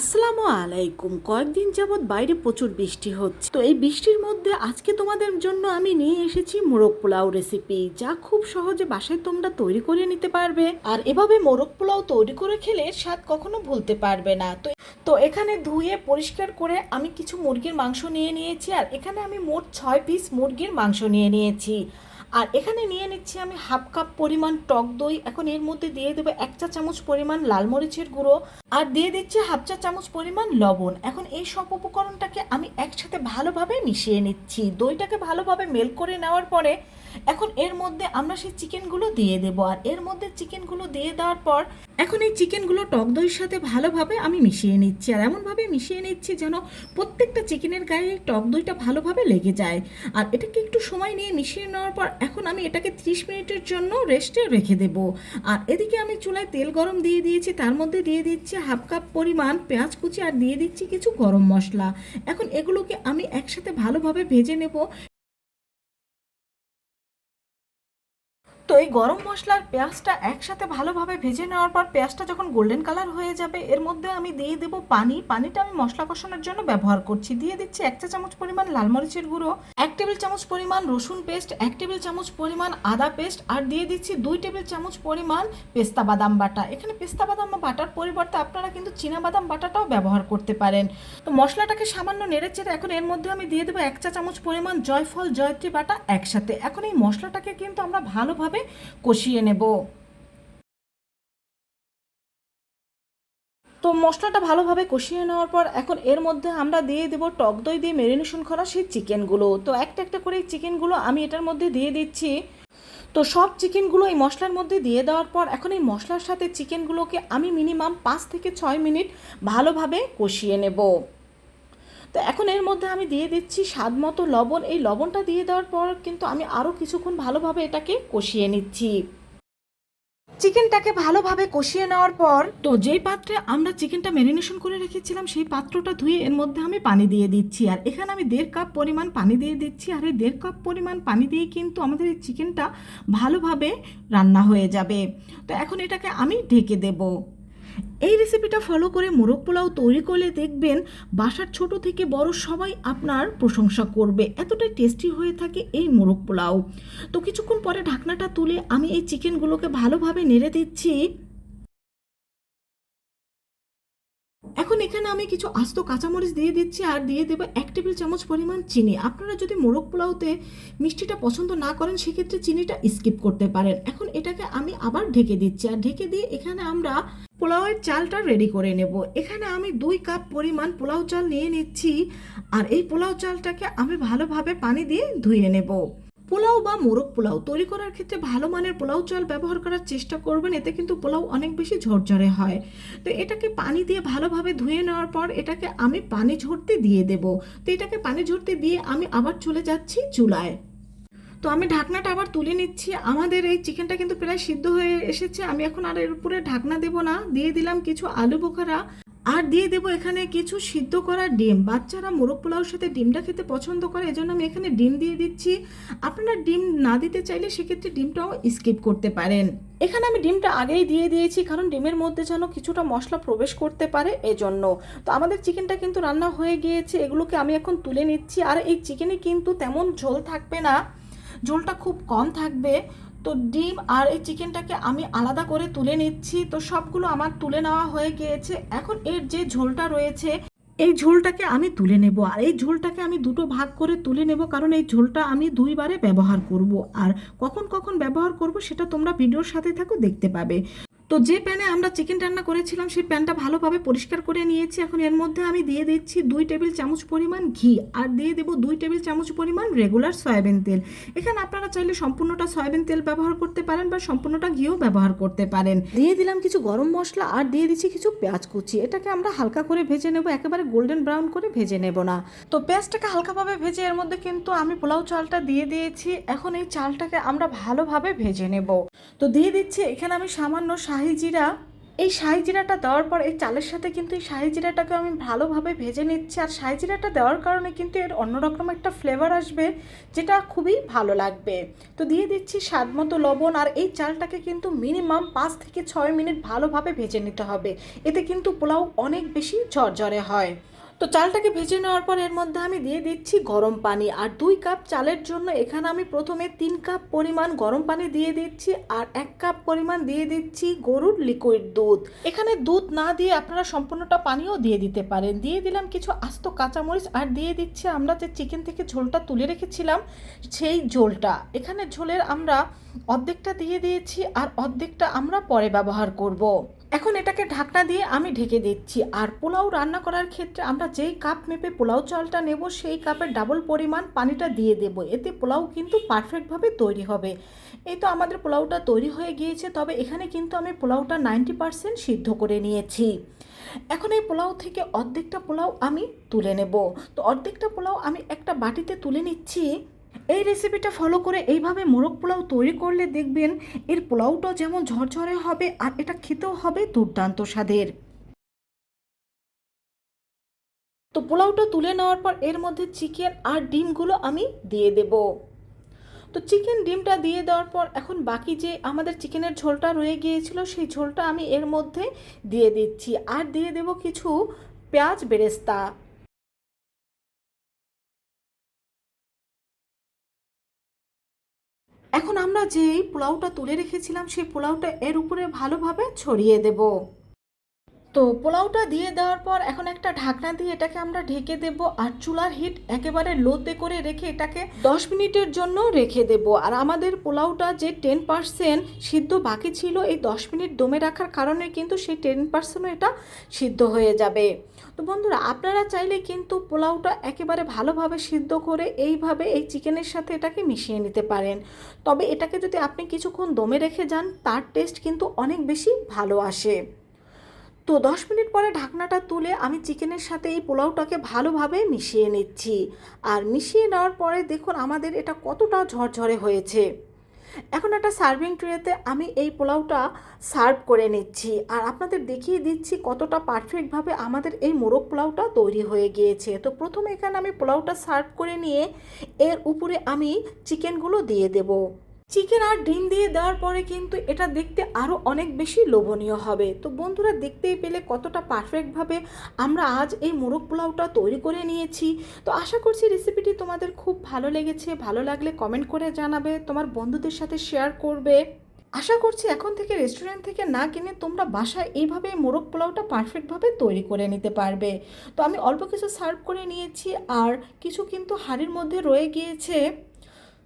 আসসালামু আলাইকুম। কয়েকদিন যাবৎ বাইরে প্রচুর বৃষ্টি হচ্ছে। তো এই বৃষ্টির মধ্যে আজকে তোমাদের জন্য আমি নিয়ে এসেছি মোরগ পোলাও রেসিপি যা খুব সহজে বাসায় তোমরা তৈরি করে নিতে পারবে। আর এভাবে মোরগ পোলাও তৈরি করে খেলে স্বাদ কখনো ভুলতে পারবে না। তো তো এখানে ধুয়ে পরিষ্কার করে আমি কিছু মুরগির মাংস নিয়ে নিয়েছি, আর এখানে আমি মোট ছয় পিস মুরগির মাংস নিয়ে নিয়েছি। আর এখানে নিয়ে নিচ্ছি আমি হাফ কাপ পরিমাণ টক দই। এখন এর মধ্যে দিয়ে দেবো এক চা চামচ পরিমাণ লাল মরিচের গুঁড়ো আর দিয়ে দিচ্ছি হাফ চা চামচ পরিমাণ লবণ। এখন এই সব উপকরণটাকে আমি একসাথে ভালোভাবে মিশিয়ে নিচ্ছি। দইটাকে ভালোভাবে মেল করে নেওয়ার পরে এখন এর মধ্যে আমরা সেই চিকেনগুলো দিয়ে দেব। আর এর মধ্যে চিকেনগুলো দিয়ে দেওয়ার পর এখন এই চিকেনগুলো টক দইয়ের সাথে ভালোভাবে আমি মিশিয়ে নিচ্ছি। আর এমনভাবে মিশিয়ে নিচ্ছি যেন প্রত্যেকটা চিকেনের গায়ে টক দইটা ভালোভাবে লেগে যায়। আর এটাকে একটু সময় নিয়ে মিশিয়ে নেওয়ার পর এখন আমি এটাকে 30 মিনিটের জন্য রেস্টে রেখে দেব। আর এদিকে আমি চুলায় তেল গরম দিয়ে দিয়েছি, তার মধ্যে দিয়ে দিচ্ছি হাফ কাপ পরিমাণ পেঁয়াজ কুচি আর দিয়ে দিচ্ছি কিছু গরম মশলা। এখন এগুলোকে আমি একসাথে ভালোভাবে ভেজে নেব। তো এই গরম মশলার পেঁয়াজটা একসাথে ভালোভাবে ভেজে নেওয়ার পর পেঁয়াজটা যখন গোল্ডেন কালার হয়ে যাবে, এর মধ্যে আমি দিয়ে দেবো পানি। পানিটা আমি মশলা কষানোর জন্য ব্যবহার করছি। দিয়ে দিচ্ছি এক চা চামচ পরিমাণ লাল মরিচের গুঁড়ো, এক টেবিল চামচ পরিমাণ রসুন পেস্ট এক টেবিল চামচ পরিমাণ আদা পেস্ট আর দিয়ে দিচ্ছি দুই টেবিল চামচ পরিমাণ পেস্তা বাদাম বাটা। এখানে পেস্তা বাদাম বাটার পরিবর্তে আপনারা কিন্তু চীনা বাদাম বাটাটাও ব্যবহার করতে পারেন। তো মশলাটাকে সামান্য নেড়ে চেড়ে এখন এর মধ্যে আমি দিয়ে দেবো এক চা চামচ পরিমাণ জয়ফল, জয়ত্রী বাটা একসাথে। এখন এই মশলাটাকে কিন্তু আমরা ভালোভাবে কষিয়ে নেব। তো মশলাটা ভালোভাবে কষিয়ে নেওয়ার পর এখন এর মধ্যে আমরা দিয়ে দেবো টক দই দিয়ে মেরিনেশন করা সেই চিকেনগুলো তো একটা একটা করে চিকেনগুলো আমি এটার মধ্যে দিয়ে দিচ্ছি। তো সব চিকেনগুলো এই মশলার মধ্যে দিয়ে দেওয়ার পর এখন এই মশলার সাথে চিকেনগুলোকে আমি মিনিমাম পাঁচ থেকে ছয় মিনিট ভালোভাবে কষিয়ে নেব। তো এখন এর মধ্যে আমি দিয়ে দিচ্ছি স্বাদ মতো লবণ। এই লবণটা দিয়ে দেওয়ার পর কিন্তু আমি আরও কিছুক্ষণ ভালোভাবে এটাকে কষিয়ে নিচ্ছি। চিকেনটাকে ভালোভাবে কষিয়ে নেওয়ার পর তো যেই পাত্রে আমরা চিকেনটা ম্যারিনেশন করে রেখেছিলাম সেই পাত্রটা ধুয়ে এর মধ্যে আমি পানি দিয়ে দিচ্ছি। আর এখানে আমি দেড় কাপ পরিমাণ পানি দিয়ে দিচ্ছি। আর এই দেড় কাপ পরিমাণ পানি দিয়ে কিন্তু আমাদের এই চিকেনটা ভালোভাবে রান্না হয়ে যাবে। তো এখন এটাকে আমি ঢেকে দেবো। এই রেসিপিটা ফলো করে মোরগ পোলাও তৈরি করলে দেখবেন বাসার ছোট থেকে বড় সবাই আপনার প্রশংসা করবে। এতটাই টেস্টি হয়ে থাকে এই মোরগ পোলাও। তো কিছুক্ষণ পরে ঢাকনাটা তুলে আমি এই চিকেনগুলোকে ভালোভাবে নেড়ে দিচ্ছি। এখন এখানে আমি কিছু আস্ত কাঁচামরিচ দিয়ে দিচ্ছি আর দিয়ে দেবো এক টেবিল চামচ পরিমাণ চিনি। আপনারা যদি মোরগ পোলাওতে মিষ্টিটা পছন্দ না করেন, সেক্ষেত্রে চিনিটা স্কিপ করতে পারেন। এখন এটাকে আমি আবার ঢেকে দিচ্ছি। আর ঢেকে দিয়ে এখানে আমরা পোলাওয়ের চালটা রেডি করে নেব। এখানে আমি দুই কাপ পরিমাণ পোলাও চাল নিয়ে নিচ্ছি। আর এই পোলাও চালটাকে আমি ভালোভাবে পানি দিয়ে ধুয়ে নেব। পোলাও বা মোরগ পোলাও তৈরি করার ক্ষেত্রে ভালো মানের পোলাও চাল ব্যবহার করার চেষ্টা করবেন, এতে কিন্তু পোলাও অনেক বেশি ঝরঝরে হয়। তো এটাকে পানি দিয়ে ভালোভাবে ধুয়ে নেওয়ার পর এটাকে আমি পানি ঝরতে দিয়ে দেব। তো এটাকে পানি ঝরতে দিয়ে আমি আবার চলে যাচ্ছি চুলায়। তো আমি ঢাকনাটা আবার তুলে নিচ্ছি। আমাদের এই চিকেনটা কিন্তু প্রায় সিদ্ধ হয়ে এসেছে। আমি এখন আর এর উপরে ঢাকনা দেব না। দিয়ে দিলাম কিছু আলু বোখারা। আর দিয়ে দেবো এখানে কিছু সিদ্ধ করা ডিম। বাচ্চারা মোরগ পোলাওর সাথে ডিমটা খেতে পছন্দ করে, এজন্য আমি এখানে ডিম দিয়ে দিচ্ছি। আপনারা ডিম না দিতে চাইলে সেক্ষেত্রে ডিমটাও স্কিপ করতে পারেন। এখানে আমি ডিমটা আগেই দিয়ে দিয়েছি, কারণ ডিমের মধ্যে যেন কিছুটা মশলা প্রবেশ করতে পারে এজন্য। তো আমাদের চিকেনটা কিন্তু রান্না হয়ে গিয়েছে, এগুলোকে আমি এখন তুলে নিচ্ছি। আর এই চিকেনে কিন্তু তেমন ঝোল থাকবে না, ঝোলটা খুব কম থাকবে। তো ডিম আর এই চিকেনটাকে আমি আলাদা করে তুলে নিচ্ছি। তো সবগুলো আমার তুলে নেওয়া হয়ে গিয়েছে। এখন এর যে ঝোলটা রয়েছে, এই ঝোলটাকে আমি তুলে নেব। আর এই ঝোলটাকে আমি দুটো ভাগ করে তুলে নেব, কারণ এই ঝোলটা আমি দুইবারে ব্যবহার করব। আর কখন কখন ব্যবহার করব সেটা তোমরা ভিডিওর সাথে থাকো দেখতে পাবে। তো যে প্যানে আমরা চিকেন রান্না করেছিলাম, সেই প্যানটা ভালোভাবে পরিষ্কার করে নিয়েছি। এখন এর মধ্যে আমি দিয়ে দিচ্ছি দুই টেবিল চামচ পরিমাণ ঘি আর দিয়ে দেবো দুই টেবিল চামচ পরিমাণ রেগুলার সয়াবিন তেল। এখানে আপনারা চাইলে সম্পূর্ণটা সয়াবিন তেল ব্যবহার করতে পারেন বা সম্পূর্ণটা ঘিও ব্যবহার করতে পারেন। দিয়ে দিলাম কিছু গরম মশলা আর দিয়ে দিচ্ছি কিছু পেঁয়াজ কুচি। এটাকে আমরা হালকা করে ভেজে নেব, একেবারে গোল্ডেন ব্রাউন করে ভেজে নেব না। তো পেঁয়াজটাকে হালকাভাবে ভেজে এর মধ্যে কিন্তু আমি পোলাও চালটা দিয়ে দিয়েছি। এখন এই চালটাকে আমরা ভালোভাবে ভেজে নেব। তো দিয়ে দিচ্ছি, এখানে আমি সামান্য শাহি জিরা এই শাহি জিরাটা দেওয়ার পর এই চালের সাথে কিন্তু এই শাহি জিরাটাকে আমি ভালোভাবে ভেজে নিচ্ছি। আর শাহি জিরাটা দেওয়ার কারণে কিন্তু এর অন্যরকম একটা ফ্লেভার আসবে, যেটা খুবই ভালো লাগবে। তো দিয়ে দিচ্ছি স্বাদ মতো লবণ, আর এই চালটাকে কিন্তু মিনিমাম পাঁচ থেকে ছয় মিনিট ভালোভাবে ভেজে নিতে হবে। এতে কিন্তু পোলাও অনেক বেশি ঝরঝরে হয়। তো চালটাকে ভেজে নেওয়ার পর এর মধ্যে আমি দিয়ে দিচ্ছি গরম পানি। আর দুই কাপ চালের জন্য এখানে আমি প্রথমে তিন কাপ পরিমাণ গরম পানি দিয়ে দিচ্ছি আর এক কাপ পরিমাণ দিয়ে দিচ্ছি গরুর লিকুইড দুধ। এখানে দুধ না দিয়ে আপনারা সম্পূর্ণটা পানিও দিয়ে দিতে পারেন। দিয়ে দিলাম কিছু আস্ত কাঁচামরিচ আর দিয়ে দিচ্ছি আমরা যে চিকেন থেকে ঝোলটা তুলে রেখেছিলাম সেই ঝোলটা। এখানে ঝোলের আমরা অর্ধেকটা দিয়ে দিয়েছি আর অর্ধেকটা আমরা পরে ব্যবহার করব। এখন এটাকে ঢাকনা দিয়ে আমি ঢেকে দিচ্ছি। আর পোলাও রান্না করার ক্ষেত্রে আমরা যেই কাপ মেপে পোলাও চালটা নেব, সেই কাপের ডাবল পরিমাণ পানিটা দিয়ে দেব। এতে পোলাও কিন্তু পারফেক্টভাবে তৈরি হবে। এই তো আমাদের পোলাওটা তৈরি হয়ে গিয়েছে, তবে এখানে কিন্তু আমি পোলাওটা নাইনটি পারসেন্ট সিদ্ধ করে নিয়েছি। এখন এই পোলাও থেকে অর্ধেকটা পোলাও আমি তুলে নেব। তো অর্ধেকটা পোলাও আমি একটা বাটিতে তুলে নিচ্ছি। এই রেসিপিটা ফলো করে এইভাবে মোরগ পোলাও তৈরি করলে দেখবেন এর পোলাওটাও যেমন ঝরঝরে হবে আর এটা খেতেও হবে দুর্দান্ত স্বাদের। তো পোলাওটা তুলে নেওয়ার পর এর মধ্যে চিকেন আর ডিমগুলো আমি দিয়ে দেব। তো চিকেন ডিমটা দিয়ে দেওয়ার পর এখন বাকি যে আমাদের চিকেনের ঝোলটা রয়ে গিয়েছিল সেই ঝোলটা আমি এর মধ্যে দিয়ে দিচ্ছি। আর দিয়ে দেব কিছু পেঁয়াজ বেরেস্তা। এখন আমরা যেই পোলাওটা তুলে রেখেছিলাম সেই পোলাওটা এর উপরে ভালোভাবে ছড়িয়ে দেব। তো পোলাওটা দিয়ে দেওয়ার পর এখন একটা ঢাকনা দিয়ে এটাকে আমরা ঢেকে দেব আর চুলার হিট একেবারে লোতে করে রেখে এটাকে দশ মিনিটের জন্য রেখে দেব। আর আমাদের পোলাওটা যে টেন পার্সেন্ট সিদ্ধ বাকি ছিল, এই দশ মিনিট দমে রাখার কারণে কিন্তু সেই টেন পার্সেন্টও এটা সিদ্ধ হয়ে যাবে। তো বন্ধুরা, আপনারা চাইলে কিন্তু পোলাওটা একেবারে ভালোভাবে সিদ্ধ করে এইভাবে এই চিকেনের সাথে এটাকে মিশিয়ে নিতে পারেন। তবে এটাকে যদি আপনি কিছুক্ষণ দমে রেখে যান, তার টেস্ট কিন্তু অনেক বেশি ভালো আসে। তো দশ মিনিট পরে ঢাকনাটা তুলে আমি চিকেনের সাথে এই পোলাওটাকে ভালোভাবে মিশিয়ে নিচ্ছি। আর মিশিয়ে নেওয়ার পরে দেখুন আমাদের এটা কতটা ঝরঝরে হয়েছে। এখন একটা সার্ভিং ট্রেতে আমি এই পোলাওটা সার্ভ করে নিচ্ছি। আর আপনাদের দেখিয়ে দিচ্ছি কতটা পারফেক্টভাবে আমাদের এই মোরগ পোলাওটা তৈরি হয়ে গিয়েছে। তো প্রথমে এখানে আমি পোলাওটা সার্ভ করে নিয়ে এর উপরে আমি চিকেনগুলো দিয়ে দেবো। চিকেন আর ডিম দিয়ে দেওয়ার পরে কিন্তু এটা দেখতে আরও অনেক বেশি লোভনীয় হবে। তো বন্ধুরা, দেখতেই পেলে কতটা পারফেক্টভাবে আমরা আজ এই মোরগ পোলাওটা তৈরি করে নিয়েছি। তো আশা করছি রেসিপিটি তোমাদের খুব ভালো লেগেছে। ভালো লাগলে কমেন্ট করে জানাবে, তোমার বন্ধুদের সাথে শেয়ার করবে। আশা করছি এখন থেকে রেস্টুরেন্ট থেকে না কিনে তোমরা বাসায় এইভাবে মোরগ পোলাওটা পারফেক্টভাবে তৈরি করে নিতে পারবে। তো আমি অল্প কিছু সার্ভ করে নিয়েছি আর কিছু কিন্তু হাড়ির মধ্যে রয়ে গিয়েছে।